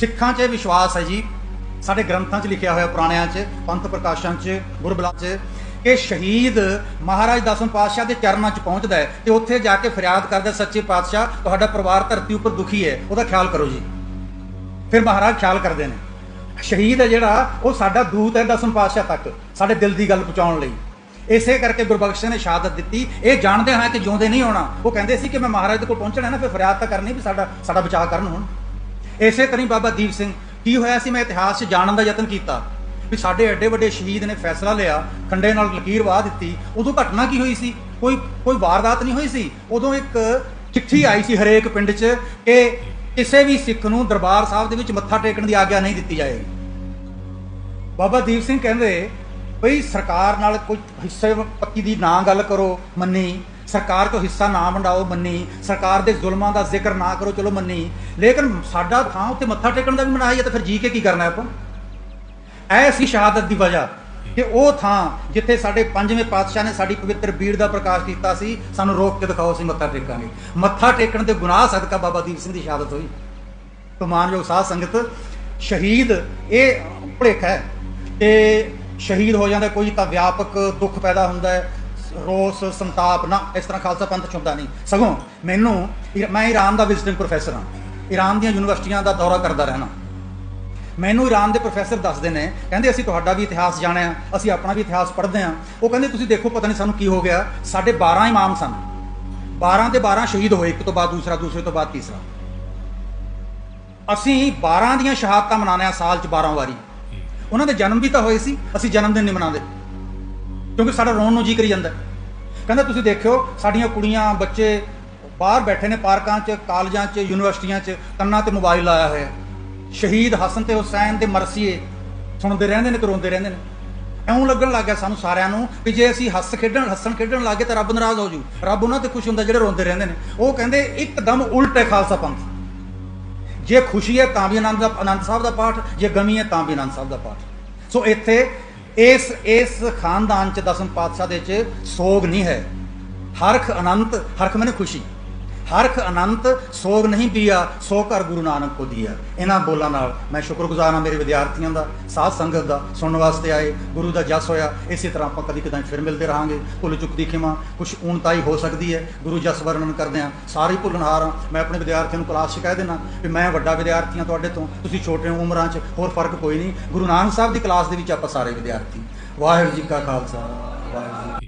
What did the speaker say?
ਸਿੱਖਾਂ 'ਚ ਇਹ ਵਿਸ਼ਵਾਸ ਹੈ ਜੀ। ਸਾਡੇ ਗ੍ਰੰਥਾਂ 'ਚ ਲਿਖਿਆ ਹੋਇਆ, ਪੁਰਾਣਿਆਂ 'ਚ, ਪੰਥ ਪ੍ਰਕਾਸ਼ਾਂ 'ਚ, ਗੁਰਬਲਾ 'ਚ, ਕਿ ਸ਼ਹੀਦ ਮਹਾਰਾਜ ਦਸਮ ਪਾਤਸ਼ਾਹ ਦੇ ਚਰਨਾਂ 'ਚ ਪਹੁੰਚਦਾ ਹੈ ਤੇ ਉੱਥੇ ਜਾ ਕੇ ਫਰਿਆਦ ਕਰਦਾ, ਸੱਚੇ ਪਾਤਸ਼ਾਹ, ਤੁਹਾਡਾ ਪਰਿਵਾਰ ਧਰਤੀ ਉੱਪਰ ਦੁਖੀ ਹੈ। ਉਹਦਾ ਖਿਆਲ ਕਰੋ ਜੀ। ਫਿਰ ਮਹਾਰਾਜ ਖਿਆਲ ਕਰਦੇ ਨੇ। ਸ਼ਹੀਦ ਹੈ ਜਿਹੜਾ, ਉਹ ਸਾਡਾ ਦੂਤ ਹੈ ਦਸਮ ਪਾਤਸ਼ਾਹ ਤੱਕ, ਸਾਡੇ ਦਿਲ ਦੀ ਗੱਲ ਪਹੁੰਚਾਉਣ ਲਈ। ਇਸੇ ਕਰਕੇ ਗੁਰਬਖਸ਼ ਨੇ ਸ਼ਹਾਦਤ ਦਿੱਤੀ। ਇਹ ਜਾਣਦੇ ਹਾਂ ਕਿ ਜਿਉਂਦੇ ਨਹੀਂ ਹੋਣਾ। ਉਹ ਕਹਿੰਦੇ ਸੀ ਕਿ ਮੈਂ ਮਹਾਰਾਜ ਦੇ ਕੋਲ ਪਹੁੰਚਣਾ ਨਾ, ਫਿਰ ਫਰਿਆਦ ਤਾਂ ਕਰਨੀ ਵੀ ਸਾਡਾ ਸਾਡਾ ਬਚਾਅ ਕਰਨ ਹੁਣ। ਇਸੇ ਤਰ੍ਹਾਂ ਹੀ ਬਾਬਾ ਦੀਪ ਸਿੰਘ, ਕੀ ਹੋਇਆ ਸੀ ਮੈਂ ਇਤਿਹਾਸ 'ਚ ਜਾਣਨ ਦਾ ਯਤਨ ਕੀਤਾ ਵੀ ਸਾਡੇ ਐਡੇ ਵੱਡੇ ਸ਼ਹੀਦ ਨੇ ਫੈਸਲਾ ਲਿਆ, ਖੰਡੇ ਨਾਲ ਲਕੀਰ ਵਾਹ ਦਿੱਤੀ, ਉਦੋਂ ਘਟਨਾ ਕੀ ਹੋਈ ਸੀ? ਕੋਈ ਕੋਈ ਵਾਰਦਾਤ ਨਹੀਂ ਹੋਈ ਸੀ? ਉਦੋਂ ਇੱਕ ਚਿੱਠੀ ਆਈ ਸੀ ਹਰੇਕ ਪਿੰਡ 'ਚ ਕਿ ਕਿਸੇ ਵੀ ਸਿੱਖ ਨੂੰ ਦਰਬਾਰ ਸਾਹਿਬ ਦੇ ਵਿੱਚ ਮੱਥਾ ਟੇਕਣ ਦੀ ਆਗਿਆ ਨਹੀਂ ਦਿੱਤੀ ਜਾਏਗੀ। ਬਾਬਾ ਦੀਪ ਸਿੰਘ ਕਹਿੰਦੇ ਭਈ ਸਰਕਾਰ ਨਾਲ ਕੋਈ ਹਿੱਸੇ ਪੱਕੀ ਦੀ ਨਾ ਗੱਲ ਕਰੋ, ਮੰਨੀ ਸਰਕਾਰ ਤੋਂ ਹਿੱਸਾ ਨਾ ਵੰਡਾਓ ਮੰਨੀ, ਸਰਕਾਰ ਦੇ ਜ਼ੁਲਮਾਂ ਦਾ ਜ਼ਿਕਰ ਨਾ ਕਰੋ, ਚਲੋ ਮੰਨੀ। ਲੇਕਿਨ ਸਾਡਾ ਥਾਂ ਉੱਤੇ ਮੱਥਾ ਟੇਕਣ ਦਾ ਵੀ ਮਨਾਹੀ ਹੈ ਤਾਂ ਫਿਰ ਜੀ ਕੇ ਕੀ ਕਰਨਾ ਆਪਾਂ? ਐ ਸੀ ਸ਼ਹਾਦਤ ਦੀ ਵਜ੍ਹਾ ਕਿ ਉਹ ਥਾਂ ਜਿੱਥੇ ਸਾਡੇ ਪੰਜਵੇਂ ਪਾਤਸ਼ਾਹ ਨੇ ਸਾਡੀ ਪਵਿੱਤਰ ਬੀੜ ਦਾ ਪ੍ਰਕਾਸ਼ ਕੀਤਾ ਸੀ, ਸਾਨੂੰ ਰੋਕ ਕੇ ਦਿਖਾਓ, ਅਸੀਂ ਮੱਥਾ ਟੇਕਾਂਗੇ। ਮੱਥਾ ਟੇਕਣ ਦੇ ਗੁਨਾਹ ਸਦਕਾ ਬਾਬਾ ਦੀਪ ਸਿੰਘ ਦੀ ਸ਼ਹਾਦਤ ਹੋਈ। ਤਾਂ ਸਾਧ ਸੰਗਤ, ਸ਼ਹੀਦ ਇਹ ਭੁਲੇਖਾ ਹੈ। ਤੇ ਸ਼ਹੀਦ ਹੋ ਜਾਂਦਾ ਕੋਈ ਤਾਂ ਵਿਆਪਕ ਦੁੱਖ ਪੈਦਾ ਹੁੰਦਾ ਹੈ। ਰੋਸ ਸੰਤਾਪ ਨਾ ਇਸ ਤਰ੍ਹਾਂ ਖਾਲਸਾ ਪੰਥ ਚੁੰਦਾ ਨਹੀਂ। ਸਗੋਂ ਮੈਨੂੰ ਮੈਂ ਈਰਾਨ ਦਾ ਵਿਜ਼ਿਟਿੰਗ ਪ੍ਰੋਫੈਸਰ ਹਾਂ। ਈਰਾਨ ਦੀਆਂ ਯੂਨੀਵਰਸਿਟੀਆਂ ਦਾ ਦੌਰਾ ਕਰਦਾ ਰਹਿਣਾ। ਮੈਨੂੰ ਈਰਾਨ ਦੇ ਪ੍ਰੋਫੈਸਰ ਦੱਸਦੇ ਨੇ ਕਹਿੰਦੇ ਅਸੀਂ ਤੁਹਾਡਾ ਵੀ ਇਤਿਹਾਸ ਜਾਣਿਆ ਅਸੀਂ ਆਪਣਾ ਵੀ ਇਤਿਹਾਸ ਪੜ੍ਹਦੇ ਹਾਂ। ਉਹ ਕਹਿੰਦੇ ਤੁਸੀਂ ਦੇਖੋ ਪਤਾ ਨਹੀਂ ਸਾਨੂੰ ਕੀ ਹੋ ਗਿਆ। ਸਾਡੇ 12 ਇਮਾਮ ਸਨ। 12 ਦੇ 12 ਸ਼ਹੀਦ ਹੋਏ ਇੱਕ ਤੋਂ ਬਾਅਦ ਦੂਸਰਾ ਦੂਸਰੇ ਤੋਂ ਬਾਅਦ ਤੀਸਰਾ। ਅਸੀਂ 12 ਦੀਆਂ ਸ਼ਹਾਦਤਾਂ ਮਨਾਉਂਦੇ ਹਾਂ ਸਾਲ 'ਚ 12 ਵਾਰੀ। ਉਹਨਾਂ ਦੇ ਜਨਮ ਵੀ ਤਾਂ ਹੋਏ ਸੀ ਅਸੀਂ ਜਨਮ ਦਿਨ ਨਹੀਂ ਮਨਾਉਂਦੇ। ਕਿਉਂਕਿ ਸਾਡਾ ਰੋਣ ਨੂੰ ਜੀ ਕਰੀ ਜਾਂਦਾ। ਕਹਿੰਦਾ ਤੁਸੀਂ ਦੇਖਿਓ, ਸਾਡੀਆਂ ਕੁੜੀਆਂ, ਬੱਚੇ ਬਾਹਰ ਬੈਠੇ ਨੇ ਪਾਰਕਾਂ 'ਚ, ਕਾਲਜਾਂ 'ਚ, ਯੂਨੀਵਰਸਿਟੀਆਂ 'ਚ, ਕੰਨਾਂ ਤੇ ਮੋਬਾਈਲ ਲਾਇਆ ਹੋਇਆ। ਸ਼ਹੀਦ ਹਸਨ ਤੇ ਹੁਸੈਨ ਦੇ ਮਰਸੀਏ ਸੁਣਦੇ ਰਹਿੰਦੇ ਨੇ ਤੇ ਰੋਂਦੇ ਰਹਿੰਦੇ ਨੇ। ਐਉਂ ਲੱਗਣ ਲੱਗ ਗਿਆ ਸਾਨੂੰ ਸਾਰਿਆਂ ਨੂੰ ਕਿ ਜੇ ਅਸੀਂ ਹੱਸ ਖੇਡਣ, ਹੱਸਣ ਖੇਡਣ ਲੱਗੇ ਤਾਂ ਰੱਬ ਨਾਰਾਜ਼ ਹੋ ਜੂ। ਰੱਬ ਉਹਨਾਂ ਤੇ ਖੁਸ਼ ਹੁੰਦਾ ਜਿਹੜੇ ਰੋਂਦੇ ਰਹਿੰਦੇ ਨੇ। ਉਹ ਕਹਿੰਦੇ, ਇੱਕਦਮ ਉਲਟ ਹੈ ਖਾਲਸਾ ਪੰਥ। ਜੇ ਖੁਸ਼ੀ ਹੈ ਤਾਂ ਵੀ ਆਨੰਦ ਦਾ ਆਨੰਦ ਸਾਹਿਬ ਦਾ ਪਾਠ, ਜੇ ਗਮੀ ਹੈ ਤਾਂ ਵੀ ਆਨੰਦ ਸਾਹਿਬ ਦਾ ਪਾਠ। ਸੋ ਇੱਥੇ ਇਸ ਇਸ ਖਾਨਦਾਨ ਚ ਦਸਮ ਪਾਤਸ਼ਾਹ ਦੇ ਚ ਸੋਗ ਨਹੀਂ ਹੈ। ਹਰਖ ਅਨੰਤ ਹਰਖ ਮੈਨੂੰ ਖੁਸ਼ੀ। ਹਰਖ ਅਨੰਤ ਸੋਗ ਨਹੀਂ ਪੀਆ, ਸੋ ਘਰ ਗੁਰੂ ਨਾਨਕ ਕੋ ਦੀਆ। ਇਹਨਾਂ ਬੋਲਾਂ ਨਾਲ ਮੈਂ ਸ਼ੁਕਰਗੁਜ਼ਾਰ ਹਾਂ ਮੇਰੇ ਵਿਦਿਆਰਥੀਆਂ ਦਾ, ਸਾਧ ਸੰਗਤ ਦਾ, ਸੁਣਨ ਵਾਸਤੇ ਆਏ, ਗੁਰੂ ਦਾ ਜਸ ਹੋਇਆ। ਇਸੇ ਤਰ੍ਹਾਂ ਆਪਾਂ ਕਦੀ ਕਦਾਈ ਫਿਰ ਮਿਲਦੇ ਰਹਾਂਗੇ। ਭੁੱਲ ਚੁੱਕ ਦੀ ਖਿਮਾ ਕੁਝ ਊਣਤਾਈ ਹੋ ਸਕਦੀ ਹੈ। ਗੁਰੂ ਜਸ ਵਰਣਨ ਕਰਦੇ ਹਾਂ। ਸਾਰੇ ਭੁੱਲਣਹਾਰ ਹਾਂ। ਮੈਂ ਆਪਣੇ ਵਿਦਿਆਰਥੀਆਂ ਨੂੰ ਕਲਾਸ 'ਚ ਕਹਿ ਦੇਣਾ ਵੀ ਮੈਂ ਵੱਡਾ ਵਿਦਿਆਰਥੀ ਹਾਂ ਤੁਹਾਡੇ ਤੋਂ। ਤੁਸੀਂ ਛੋਟੇ ਉਮਰਾਂ 'ਚ, ਹੋਰ ਫ਼ਰਕ ਕੋਈ ਨਹੀਂ। ਗੁਰੂ ਨਾਨਕ ਸਾਹਿਬ ਦੀ ਕਲਾਸ ਦੇ ਵਿੱਚ ਆਪਾਂ ਸਾਰੇ ਵਿਦਿਆਰਥੀ। ਵਾਹਿਗੁਰੂ ਜੀ ਕਾ ਖਾਲਸਾ, ਵਾਹਿਗੁਰੂ ਜੀ